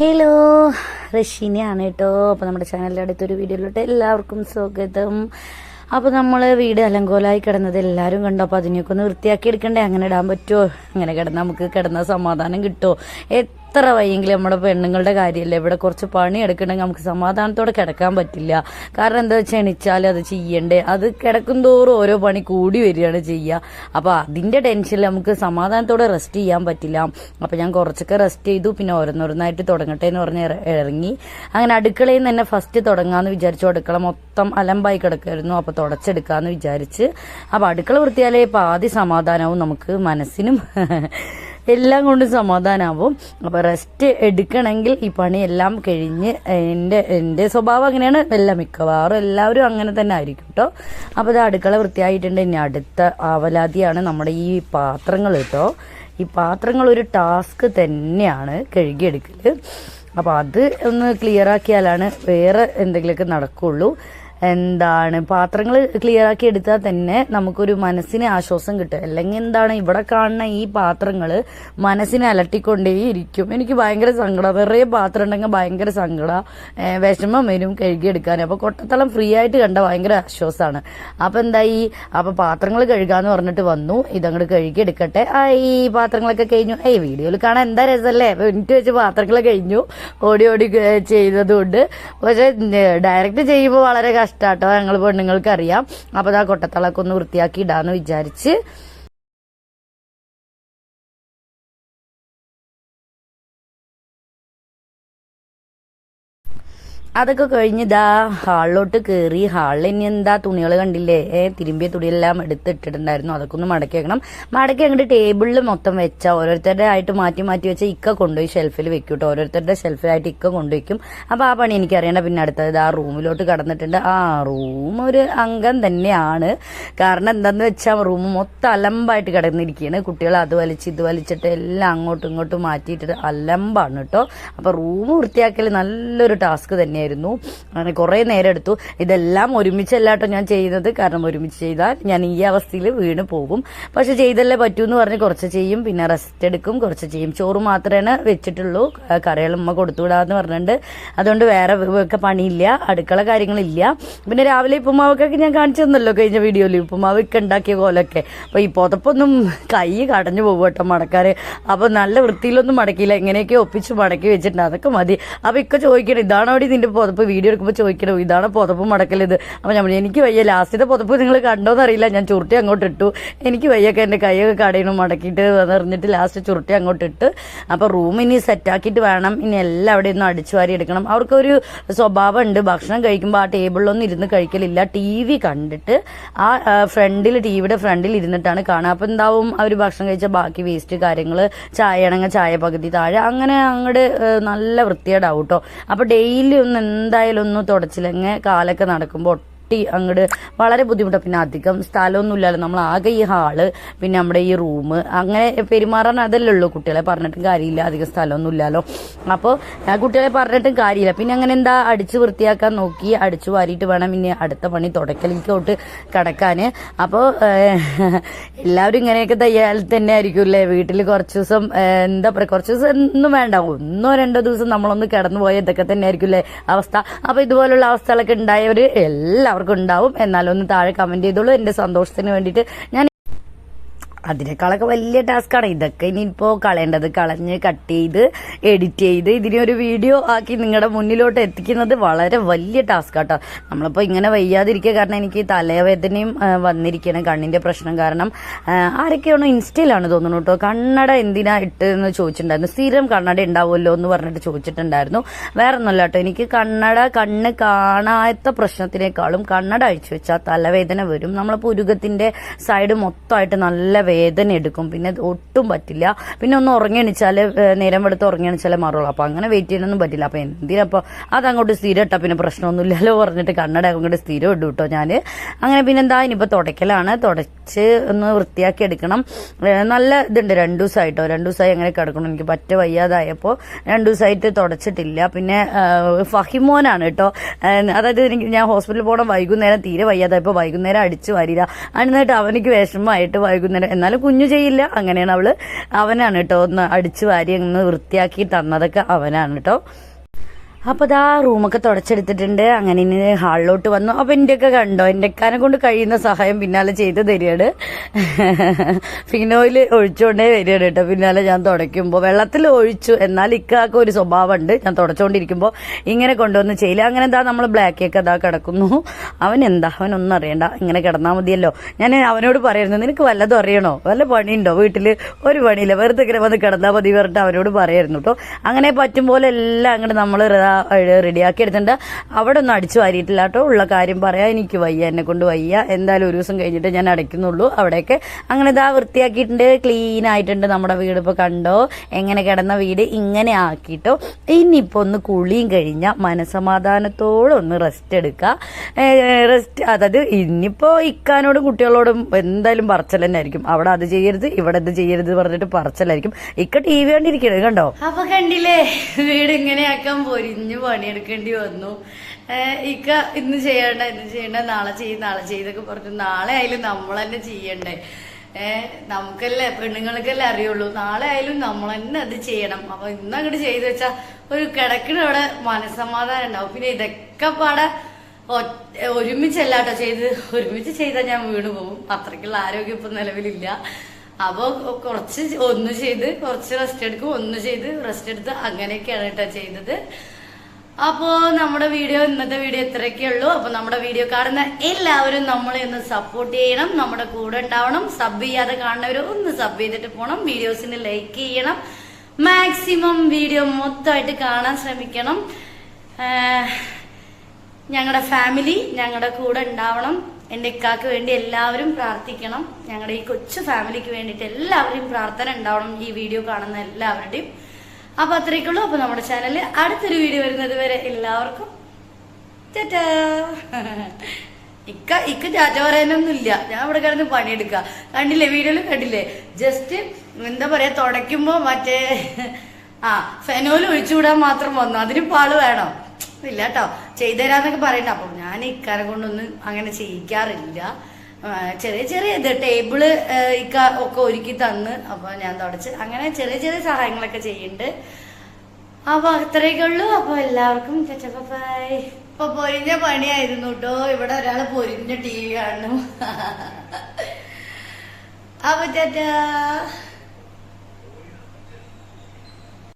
Hello റഷീനയാണ് കേട്ടോ. അപ്പോൾ നമ്മുടെ ചാനലിന്റെ അടുത്തൊരു വീഡിയോയിലോട്ട് എല്ലാവർക്കും സ്വാഗതം. അപ്പോൾ നമ്മൾ വീട് അലങ്കോലായി കിടന്നത് എല്ലാവരും കണ്ടു. അപ്പോൾ അതിനെയൊക്കെ ഒന്ന് വൃത്തിയാക്കി എടുക്കണ്ടേ? അങ്ങനെ ഇടാൻ പറ്റുമോ? അങ്ങനെ കിടന്നാൽ നമുക്ക് കിടന്ന സമാധാനം കിട്ടുമോ എത്ര വയ്യെങ്കിലും നമ്മുടെ പെണ്ണുങ്ങളുടെ കാര്യമല്ലേ? ഇവിടെ കുറച്ച് പണി എടുക്കണമെങ്കിൽ നമുക്ക് സമാധാനത്തോടെ കിടക്കാൻ പറ്റില്ല. കാരണം എന്താ എണിച്ചാൽ അത് ചെയ്യണ്ടേ? അത് കിടക്കും തോറും ഓരോ പണി കൂടി വരികയാണ് ചെയ്യുക അപ്പോൾ അതിന്റെ ടെൻഷനിൽ നമുക്ക് സമാധാനത്തോടെ റെസ്റ്റ് ചെയ്യാൻ പറ്റില്ല. അപ്പോൾ ഞാൻ കുറച്ചൊക്കെ റെസ്റ്റ് ചെയ്തു. പിന്നെ ഓരോന്നോരോന്നായിട്ട് തുടങ്ങട്ടെ എന്ന് പറഞ്ഞ് ഇറ- ഇറങ്ങി. അങ്ങനെ അടുക്കളയിൽ നിന്ന് തന്നെ ഫസ്റ്റ് തുടങ്ങാമെന്ന് വിചാരിച്ചു. അടുക്കള മൊത്തം അലമ്പായി കിടക്കുമായിരുന്നു അപ്പോൾ തുടച്ചെടുക്കാമെന്ന് വിചാരിച്ച്. അപ്പോൾ അടുക്കള വൃത്തിയാലേ പാതി സമാധാനവും നമുക്ക് മനസ്സിനും എല്ലാം കൊണ്ടും സമാധാനമാവും അപ്പോൾ റെസ്റ്റ് എടുക്കണമെങ്കിൽ ഈ പണിയെല്ലാം കഴിഞ്ഞ് എന്റെ എന്റെ സ്വഭാവം അങ്ങനെയാണ്. എല്ലാം മിക്കവാറും എല്ലാവരും അങ്ങനെ തന്നെ ആയിരിക്കും കേട്ടോ അപ്പോൾ ഇത് അടുക്കള വൃത്തിയായിട്ടുണ്ട്. ഇനി അടുത്ത ആവലാതിയാണ് നമ്മുടെ ഈ പാത്രങ്ങൾ കേട്ടോ ഈ പാത്രങ്ങൾ ഒരു ടാസ്ക് തന്നെയാണ് കഴുകിയെടുക്കൽ അപ്പോൾ അത് ഒന്ന് ക്ലിയർ ആക്കിയാലാണ് വേറെ എന്തെങ്കിലുമൊക്കെ നടക്കുള്ളൂ. എന്താണ് പാത്രങ്ങൾ ക്ലിയർ ആക്കി എടുത്താൽ തന്നെ നമുക്കൊരു മനസ്സിന് ആശ്വാസം കിട്ടും. അല്ലെങ്കിൽ എന്താണ് ഇവിടെ കാണുന്ന ഈ പാത്രങ്ങൾ മനസ്സിനെ അലട്ടിക്കൊണ്ടേ ഇരിക്കും. എനിക്ക് ഭയങ്കര സങ്കടം. നിറയെ പാത്രം ഉണ്ടെങ്കിൽ ഭയങ്കര സങ്കടം. വിഷമം വരും കഴുകിയെടുക്കാൻ അപ്പോൾ കൊട്ടത്തളം ഫ്രീ ആയിട്ട് കണ്ട ഭയങ്കര ആശ്വാസമാണ് അപ്പോൾ എന്തായി? അപ്പോൾ പാത്രങ്ങൾ കഴുകാന്ന് പറഞ്ഞിട്ട് വന്നു. ഇതങ്ങോട്ട് കഴുകിയെടുക്കട്ടെ. ആ ഈ പാത്രങ്ങളൊക്കെ കഴിഞ്ഞു. ഏയ് വീഡിയോയിൽ കാണാൻ എന്താ രസമല്ലേ മിനിറ്റ് വെച്ച് പാത്രങ്ങൾ കഴിഞ്ഞു. ഓടി ഓടി ചെയ്തതുകൊണ്ട് പക്ഷെ ഡയറക്റ്റ് ചെയ്യുമ്പോൾ വളരെ കഷ്ടാട്ടോ ഞങ്ങൾ പെണ്ണുങ്ങൾക്ക് അറിയാം അപ്പോൾ ആ കൊട്ടത്തളൊക്കെ ഒന്ന് വൃത്തിയാക്കി ഇടാന്ന് വിചാരിച്ച് അതൊക്കെ കഴിഞ്ഞ് ഇതാ ഹാളിലോട്ട് കയറി ഹാളിൽ ഇനി എന്താ തുണികൾ കണ്ടില്ലേ? ഏ തിരുമ്പിയ തുണിയെല്ലാം എടുത്തിട്ടിട്ടുണ്ടായിരുന്നു. അതൊക്കെ ഒന്ന് മടക്കി വെക്കണം. മടക്കി അങ്ങോട്ട് ടേബിളിൽ മൊത്തം വെച്ച ഓരോരുത്തരുടെ ആയിട്ട് മാറ്റി മാറ്റി വെച്ച ഇക്ക കൊണ്ടുപോയി ഷെൽഫിൽ വെക്കും കേട്ടോ ഓരോരുത്തരുടെ ഷെൽഫിലായിട്ട് ഇക്ക കൊണ്ടുവയ്ക്കും അപ്പോൾ ആ പണി എനിക്കറിയണ്ട. പിന്നെ അടുത്തത് ആ റൂമിലോട്ട് കടന്നിട്ടുണ്ട്. ആ റൂം ഒരു അംഗം തന്നെയാണ്. കാരണം എന്താണെന്ന് വെച്ചാൽ റൂം മൊത്തം അലമ്പായിട്ട് കിടന്നിരിക്കുകയാണ് കുട്ടികൾ അത് വലിച്ച് ഇത് വലിച്ചിട്ട് എല്ലാം അങ്ങോട്ടും ഇങ്ങോട്ടും മാറ്റിയിട്ട് അലമ്പാണ് കേട്ടോ അപ്പോൾ റൂം വൃത്തിയാക്കൽ നല്ലൊരു ടാസ്ക് തന്നെയായിരുന്നു അങ്ങനെ കുറേ നേരം എടുത്തു ഇതെല്ലാം ഒരുമിച്ചല്ലാട്ടോ ഞാൻ ചെയ്യുന്നത്. കാരണം ഒരുമിച്ച് ചെയ്താൽ ഞാൻ ഈ അവസ്ഥയിൽ വീണ് പോകും. പക്ഷെ ചെയ്തല്ലേ പറ്റൂ എന്ന് പറഞ്ഞ് കുറച്ച് ചെയ്യും. പിന്നെ റെസ്റ്റ് എടുക്കും കുറച്ച് ചെയ്യും. ചോറ് മാത്രമേ വെച്ചിട്ടുള്ളൂ. കറികളുമ്മ കൊടുത്തുവിടാന്ന് പറഞ്ഞിട്ടുണ്ട്. അതുകൊണ്ട് വേറെ ഒക്കെ പണിയില്ല. അടുക്കള കാര്യങ്ങളില്ല. പിന്നെ രാവിലെ ഉപ്പുമാവൊക്കെ ഞാൻ കാണിച്ചു തന്നല്ലോ കഴിഞ്ഞ വീഡിയോയിൽ. ഉപ്പുമാവ് ഒക്കെ ഉണ്ടാക്കിയ പോലൊക്കെ അപ്പോൾ ഈ പുതപ്പൊന്നും കൈ കടഞ്ഞു പോകും കേട്ടോ മടക്കാറ് അപ്പോൾ നല്ല വൃത്തിയിലൊന്നും മടക്കിയില്ല. എങ്ങനെയൊക്കെ ഒപ്പിച്ച് മടക്കി വെച്ചിട്ടുണ്ട്. അതൊക്കെ മതി. അപ്പോൾ ഇക്ക ചോദിക്കണം ഇതാണോ അവിടെ നിന്റെ പുതപ്പ് വീഡിയോ എടുക്കുമ്പോൾ ചോദിക്കണം ഇതാണ് പുതപ്പ് മടക്കലിത്? അപ്പോൾ നമ്മൾ എനിക്ക് വയ്യ ലാസ്റ്റത്തെ പുതപ്പ് നിങ്ങൾ കണ്ടോന്ന് അറിയില്ല ഞാൻ ചുരുട്ടി അങ്ങോട്ട് ഇട്ടു എനിക്ക് വയ്യൊക്കെ എന്റെ കൈയൊക്കെ കടയണം മടക്കിയിട്ട് നിറഞ്ഞിട്ട് ലാസ്റ്റ് ചുരുട്ടി അങ്ങോട്ട് ഇട്ട് അപ്പോൾ റൂം ഇനി സെറ്റാക്കിയിട്ട് വേണം ഇനി എല്ലാം അവിടെ ഒന്ന് അടിച്ചു വാരി എടുക്കണം. അവർക്കൊരു സ്വഭാവം ഉണ്ട് ഭക്ഷണം കഴിക്കുമ്പോൾ ആ ടേബിളിലൊന്നും ഇരുന്ന് കഴിക്കലില്ല. ടി വി കണ്ടിട്ട് ആ ഫ്രണ്ടിൽ ടി വിയുടെ ഫ്രണ്ടിൽ ഇരുന്നിട്ടാണ് കാണുക. അപ്പം എന്താവും? അവർ ഭക്ഷണം കഴിച്ച ബാക്കി വേസ്റ്റ് കാര്യങ്ങൾ ചായ ആണെങ്കിൽ ചായ പകുതി താഴെ അങ്ങനെ അങ്ങോട്ട് നല്ല വൃത്തിയേടാവും കേട്ടോ അപ്പോൾ ഡെയിലി ഒന്ന് എന്തായാലും ഒന്ന് തുടച്ചില്ലെങ്കിൽ കാലൊക്കെ നടക്കുമ്പോൾ ഒട്ടി അങ്ങോട്ട് വളരെ ബുദ്ധിമുട്ടാണ് പിന്നെ അധികം സ്ഥലമൊന്നും ഇല്ലല്ലോ നമ്മൾ ആകെ ഈ ഹാൾ പിന്നെ നമ്മുടെ ഈ റൂം അങ്ങനെ പെരുമാറാൻ അതല്ലേ ഉള്ളൂ കുട്ടികളെ പറഞ്ഞിട്ടും കാര്യമില്ല. അധികം സ്ഥലമൊന്നും ഇല്ലല്ലോ അപ്പോൾ ആ കുട്ടികളെ പറഞ്ഞിട്ടും കാര്യമില്ല. പിന്നെ അങ്ങനെ എന്താ അടിച്ച് വൃത്തിയാക്കാൻ നോക്കി അടിച്ചു വാരിയിട്ട് വേണം ഇനി അടുത്ത പണി തുടക്കലിക്കോട്ട് കിടക്കാൻ അപ്പോൾ എല്ലാവരും ഇങ്ങനെയൊക്കെ തയ്യാൽ തന്നെ ആയിരിക്കുമല്ലേ? വീട്ടിൽ കുറച്ച് ദിവസം എന്താ പറയുക കുറച്ച് ദിവസം ഒന്നും വേണ്ട. ഒന്നോ രണ്ടോ ദിവസം നമ്മളൊന്ന് കിടന്നു പോയ ഇതൊക്കെ തന്നെ ആയിരിക്കുമല്ലേ അവസ്ഥ. അപ്പോൾ ഇതുപോലുള്ള അവസ്ഥകളൊക്കെ ഉണ്ടായവർ എല്ലാവർക്കും ഉണ്ടാവും എന്നാലും ഒന്ന് താഴെ കമന്റ് ചെയ്തോളൂ. എന്റെ സന്തോഷത്തിന് വേണ്ടിയിട്ട് ഞാൻ അതിനേക്കാളൊക്കെ വലിയ ടാസ്ക്കാണ് ഇതൊക്കെ ഇനിയിപ്പോൾ കളയേണ്ടത് കളഞ്ഞ് കട്ട് ചെയ്ത് എഡിറ്റ് ചെയ്ത് ഇതിനെ ഒരു വീഡിയോ ആക്കി നിങ്ങളുടെ മുന്നിലോട്ട് എത്തിക്കുന്നത് വളരെ വലിയ ടാസ്ക് കേട്ടോ നമ്മളിപ്പോൾ ഇങ്ങനെ വയ്യാതിരിക്കുക കാരണം എനിക്ക് തലവേദനയും വന്നിരിക്കണം കണ്ണിന്റെ പ്രശ്നം കാരണം ആരൊക്കെയാണോ ഇൻസ്റ്റയിലാണ് തോന്നുന്നു കേട്ടോ. കണ്ണട എന്തിനാ ഇട്ട് എന്ന് ചോദിച്ചിട്ടുണ്ടായിരുന്നു. സ്ഥിരം കണ്ണട ഉണ്ടാവുമല്ലോ എന്ന് പറഞ്ഞിട്ട് ചോദിച്ചിട്ടുണ്ടായിരുന്നു. വേറെ ഒന്നുമല്ല കേട്ടോ. എനിക്ക് കണ്ണട കണ്ണ് കാണാത്ത പ്രശ്നത്തിനേക്കാളും കണ്ണട അഴിച്ചു വെച്ചാൽ തലവേദന വരും. നമ്മളിപ്പോൾ ഉരുകത്തിന്റെ സൈഡ് മൊത്തമായിട്ട് നല്ല വേദന എടുക്കും. പിന്നെ ഒട്ടും പറ്റില്ല. പിന്നെ ഒന്ന് ഉറങ്ങിയണിച്ചാൽ നേരം എടുത്ത് ഉറങ്ങിയണിച്ചാലേ മാറുള്ളൂ. അപ്പോൾ അങ്ങനെ വെയിറ്റ് ചെയ്യാനൊന്നും പറ്റില്ല. അപ്പോൾ എന്തിനപ്പോൾ അതങ്ങോട്ട് സ്ഥിരം ഇട്ടാൽ പിന്നെ പ്രശ്നമൊന്നുമില്ലല്ലോ പറഞ്ഞിട്ട് കണ്ണട അങ്ങോട്ട് സ്ഥിരം ഇടും കേട്ടോ ഞാൻ അങ്ങനെ പിന്നെന്താ ഇനിയിപ്പോൾ തുടയ്ക്കലാണ്. തുടച്ച് ഒന്ന് വൃത്തിയാക്കി എടുക്കണം. നല്ല ഇതുണ്ട്. രണ്ടു ദിവസമായിട്ടോ രണ്ടു ദിവസമായി അങ്ങനെ കിടക്കണം എനിക്ക് പറ്റ വയ്യാതായപ്പോൾ രണ്ടു ദിവസമായിട്ട് തുടച്ചിട്ടില്ല. പിന്നെ ഫഹിമോനാണ് കേട്ടോ. അതായത് എനിക്ക് ഞാൻ ഹോസ്പിറ്റലിൽ പോകണം വൈകുന്നേരം തീരെ വയ്യാതായപ്പോൾ വൈകുന്നേരം അടിച്ചു വരില്ല എന്നിട്ട് അവനിക്ക് വിഷമമായിട്ട് വൈകുന്നേരം എന്നാലും കുഞ്ഞു ചെയ്യില്ല. അങ്ങനെയാണ് അവൾ അവനാണ് കേട്ടോ. ഒന്ന് അടിച്ചു വാരി ഒന്ന് വൃത്തിയാക്കി തന്നതൊക്കെ അവനാണ് കേട്ടോ. അപ്പൊ അതാ റൂമൊക്കെ തുടച്ചെടുത്തിട്ടുണ്ട്. അങ്ങനെ ഇനി ഹാളിലോട്ട് വന്നു. അപ്പൊ എന്റെയൊക്കെ കണ്ടോ? എന്റെ അക്കാനെ കൊണ്ട് കഴിയുന്ന സഹായം പിന്നാലെ ചെയ്ത് തരികയാണ്. ഫിനോയിൽ ഒഴിച്ചുകൊണ്ടേ വരികയാണ് കേട്ടോ. പിന്നാലെ ഞാൻ തുടയ്ക്കുമ്പോൾ വെള്ളത്തിൽ ഒഴിച്ചു. എന്നാൽ ഇക്കാക്ക് ഒരു സ്വഭാവമുണ്ട്. ഞാൻ തുടച്ചുകൊണ്ടിരിക്കുമ്പോൾ ഇങ്ങനെ കൊണ്ടുവന്ന് ചെയ്യില്ല. അങ്ങനെ എന്താ നമ്മൾ ബ്ലാക്കിയൊക്കെ അതാ കിടക്കുന്നു. അവൻ എന്താ? അവനൊന്നും അറിയണ്ട. ഇങ്ങനെ കിടന്നാൽ മതിയല്ലോ. ഞാൻ അവനോട് പറയുന്നു നിനക്ക് വല്ലതും അറിയണോ? വല്ല പണിയുണ്ടോ വീട്ടിൽ ഒരു പണിയില്ല. വെറുതെ ഇങ്ങനെ വന്ന് കിടന്നാൽ മതി പറഞ്ഞിട്ട് അവനോട് പറയായിരുന്നു കേട്ടോ. അങ്ങനെ പറ്റും പോലെ എല്ലാം അങ്ങോട്ട് നമ്മൾ റെഡിയാക്കി എടുത്തിട്ടുണ്ട്. അവിടെ ഒന്നും അടിച്ചു വാരിയിട്ടില്ല കേട്ടോ. ഉള്ള കാര്യം പറയാം. എനിക്ക് വയ്യ എന്നെ കൊണ്ട് വയ്യ. എന്തായാലും ഒരു ദിവസം കഴിഞ്ഞിട്ട് ഞാൻ അടയ്ക്കുന്നുള്ളൂ അവിടെയൊക്കെ. അങ്ങനെ ഇതാ വൃത്തിയാക്കിയിട്ടുണ്ട്. ക്ലീൻ ആയിട്ടുണ്ട് നമ്മുടെ വീട് ഇപ്പോൾ കണ്ടോ. എങ്ങനെ കിടന്ന വീട് ഇങ്ങനെ ആക്കിയിട്ടോ. ഇനിയിപ്പോൾ ഒന്ന് കുളിയും കഴിഞ്ഞാൽ മനസമാധാനത്തോടെ ഒന്ന് റെസ്റ്റ് എടുക്കുക റെസ്റ്റ് അതായത് ഇനിയിപ്പോൾ ഇക്കാനോടും കുട്ടികളോടും എന്തായാലും പറച്ചൽ തന്നെ ആയിരിക്കും അവിടെ അത് ചെയ്യരുത് ഇവിടെ ഇത് ചെയ്യരുത് പറഞ്ഞിട്ട് പറച്ചലായിരിക്കും. ഇക്ക ടി വി കണ്ടിരിക്കണത് കണ്ടോ? അപ്പൊ കണ്ടില്ലേ? വീട് ഇങ്ങനെ ആക്കാൻ ഇങ്ങനെയാക്കാൻ പൊരിഞ്ഞു പണിയെടുക്കേണ്ടി വന്നു. ഇക്ക ഇന്ന് ചെയ്യണ്ട ഇന്ന് ചെയ്യണ്ട നാളെ ചെയ്യും നാളെ ചെയ്തൊക്കെ പറഞ്ഞു നാളെ ആയാലും നമ്മൾ തന്നെ ചെയ്യണ്ടേ. ഏഹ് നമുക്കല്ലേ പെണ്ണുങ്ങൾക്കല്ലേ അറിയുള്ളൂ. നാളെ ആയാലും നമ്മൾ തന്നെ അത് ചെയ്യണം. അപ്പൊ ഇന്ന് അങ്ങോട്ട് ചെയ്തു വെച്ചാ ഒരു കിടക്കിനവിടെ മനസ്സമാധാനം ഉണ്ടാവും. പിന്നെ ഇതൊക്കെ പാടെ ഒരുമിച്ചല്ല കേട്ടോ ചെയ്ത്. ഒരുമിച്ച് ചെയ്താൽ ഞാൻ വീണ് പോകും അത്രയ്ക്കുള്ള ആരോഗ്യം ഇപ്പൊ നിലവിലില്ല. അപ്പൊ കുറച്ച് ഒന്ന് ചെയ്ത് കുറച്ച് റെസ്റ്റ് എടുക്കും. ഒന്ന് ചെയ്ത് റെസ്റ്റ് എടുത്ത് അങ്ങനെയൊക്കെയാണ് കേട്ടോ ചെയ്തത്. അപ്പോ നമ്മുടെ വീഡിയോ ഇന്നത്തെ വീഡിയോ ഇത്രയൊക്കെ ഉള്ളൂ. അപ്പൊ നമ്മുടെ വീഡിയോ കാണുന്ന എല്ലാവരും നമ്മളെ ഒന്ന് സപ്പോർട്ട് ചെയ്യണം. നമ്മുടെ കൂടെ ഉണ്ടാവണം. സബ് ചെയ്യാതെ കാണുന്നവർ ഒന്ന് സബ് ചെയ്തിട്ട് പോകണം വീഡിയോസിന് ലൈക്ക് ചെയ്യണം. മാക്സിമം വീഡിയോ മൊത്തമായിട്ട് കാണാൻ ശ്രമിക്കണം. ഞങ്ങളുടെ ഫാമിലി ഞങ്ങളുടെ കൂടെ ഉണ്ടാവണം. എന്റെ ഇക്കാക്ക് വേണ്ടി എല്ലാവരും പ്രാർത്ഥിക്കണം. ഞങ്ങളുടെ ഈ കൊച്ചു ഫാമിലിക്ക് വേണ്ടിയിട്ട് എല്ലാവരും പ്രാർത്ഥന ഉണ്ടാവണം ഈ വീഡിയോ കാണുന്ന എല്ലാവരുടെയും. അപ്പൊ അത്രയ്ക്കുള്ളൂ. അപ്പൊ നമ്മുടെ ചാനലിൽ അടുത്തൊരു വീഡിയോ വരുന്നത് വരെ എല്ലാവർക്കും. ഇക്ക ഇക്ക ചാറ്റ പറയാനൊന്നും ഇല്ല ഞാൻ ഇവിടെ കിടന്ന് പണിയെടുക്കുക കണ്ടില്ലേ? വീഡിയോയിൽ കണ്ടില്ലേ? ജസ്റ്റ് എന്താ പറയാ തുടയ്ക്കുമ്പോ മറ്റേ ആ ഫെനോൽ ഒഴിച്ചുവിടാൻ മാത്രം വന്നു. അതിന് പാൾ വേണോ. ഇല്ല കേട്ടോ ചെയ്തുതരാന്നൊക്കെ പറയണ്ട. അപ്പൊ ഞാൻ ഇക്കാരെ കൊണ്ടൊന്നും അങ്ങനെ ചെയ്യിക്കാറില്ല. ചെറിയ ചെറിയ ഇത് ടേബിൾ ഇക്ക ഒക്കെ ഒരുക്കി തന്ന് അപ്പൊ ഞാൻ തുടച്ച്. അങ്ങനെ ചെറിയ ചെറിയ സഹായങ്ങളൊക്കെ ചെയ്യുന്നുണ്ട്. അപ്പൊ അത്രയൊക്കെ ഉള്ളൂ. അപ്പൊ എല്ലാവർക്കും ബൈ ഇപ്പൊ പൊരിഞ്ഞ പണിയായിരുന്നു കേട്ടോ ഇവിടെ ഒരാൾ പൊരിഞ്ഞ ടി വി കാണുന്നു. അപ്പൊ ചേട്ടാ